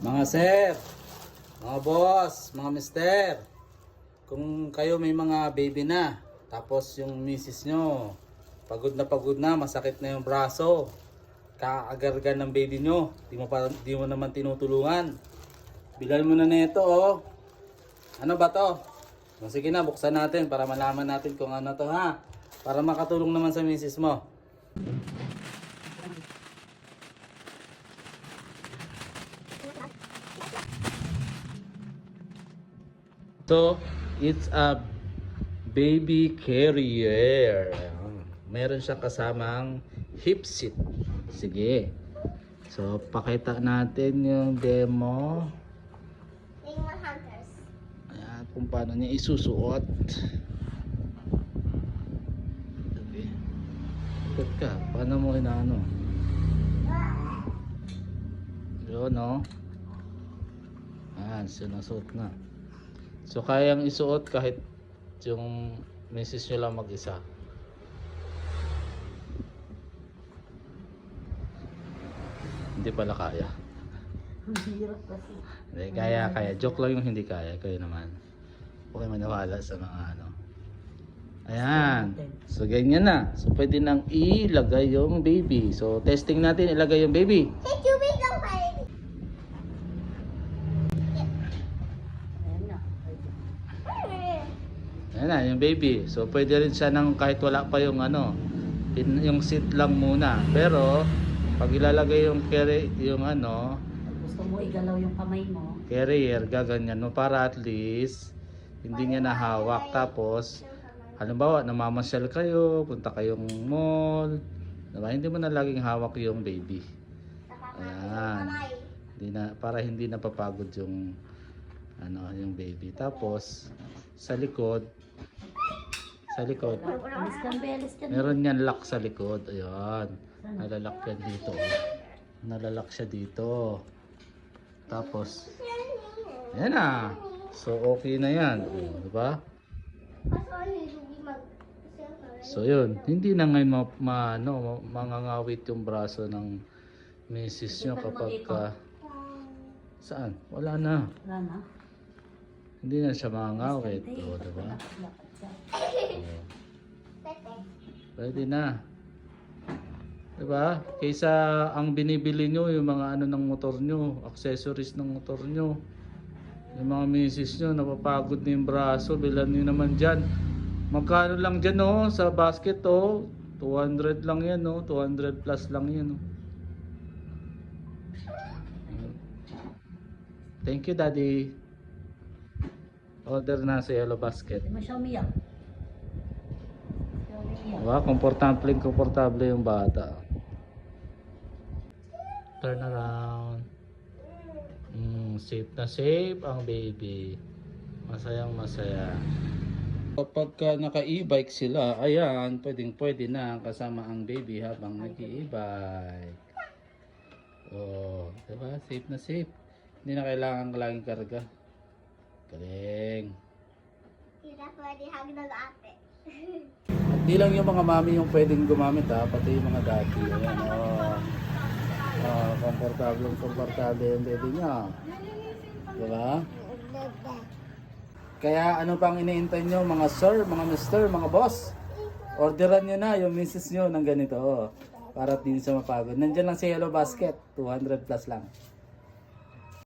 Mga sir, mga boss, mga mister, kung kayo may mga baby na, tapos yung misis nyo, pagod na pagod na, masakit na yung braso, kaagargan ng baby nyo, di mo, pa, di mo naman tinutulungan. Bilal mo na nito oh. Ano ba to? O, sige na, buksan natin para malaman natin kung ano to ha. Para makatulong naman sa misis mo. So, it's a baby carrier. Meron siya kasamang hip seat. Sige. So, pakita natin yung demo. Mga hunters. Ayan, kung paano niya isusuot. Sige. Ikot ka. Paano mo inaano? Yun, no? Ayan, sinasuot na. So, kayang isuot kahit yung misis nyo lang mag-isa. Hindi pala kaya. Hirap kasi. Hindi, kaya, kaya. Joke lang yung hindi kaya. Kayo naman. Okay maniwala sa mga ano. Ayan. So, ganyan na. So, pwede nang ilagay yung baby. So, testing natin ilagay yung baby. Hey, tubig lang pa rin. Ayan na. Ayan na, yung baby. So, pwede rin siya ng kahit wala pa yung ano, yung seat lang muna. Pero, pag ilalagay yung carry, yung ano, gusto mo igalaw yung kamay mo, carrier, gaganyan mo para at least hindi niya nahawak. Tapos, halimbawa, namamasyal kayo, punta kayong mall, diba? hindi mo na laging hawak yung baby. Ayan. Hindi na, para hindi napapagod yung ano, yung baby. Tapos, sa likod, sa likod, meron yan lock sa likod. Ayan. Nalalak yan dito. Nalalak siya dito. Tapos, yan na. So, okay na yan. Oh, diba? So, yun. Hindi na ngayon ma, ma, ano, mangangawit yung braso ng misis nyo kapag ka... Saan? Wala na. Wala na. Hindi na siya. O, diba? Lakad siya. Oh, Tete. pwede na. Diba? Kaysa ang binibili nyo, yung mga ano ng motor nyo, accessories ng motor nyo. Yung mga misis nyo, napapagod na yung braso, bilan nyo naman dyan. Magkano lang dyan oh, sa basket oh. 200 lang yan oh, 200 plus lang yan oh. Thank you daddy. Order na sa yellow basket. Mo siya umiyak. Siya umiyak. Diba? Komportable, komportable yung bata. Turn around. Mm, safe na safe ang baby. Masayang masaya. Kapag ka naka-e-bike sila, ayan, pwedeng pwede na kasama ang baby habang nag-e-bike. Oh, diba? Safe na safe. Hindi na kailangan laging karga. Galing. Hindi pwede hag ng ate. Hindi lang yung mga mami yung pwedeng gumamit ha, pati yung mga daddy. Ayan, oh. Oh, komportable, komportable yung baby niya. Diba? Kaya ano pang iniintay nyo mga sir, mga mister, mga boss? Orderan nyo na yung misis nyo ng ganito. oh. Para hindi siya mapagod. Nandyan lang sa yellow basket. 200 plus lang.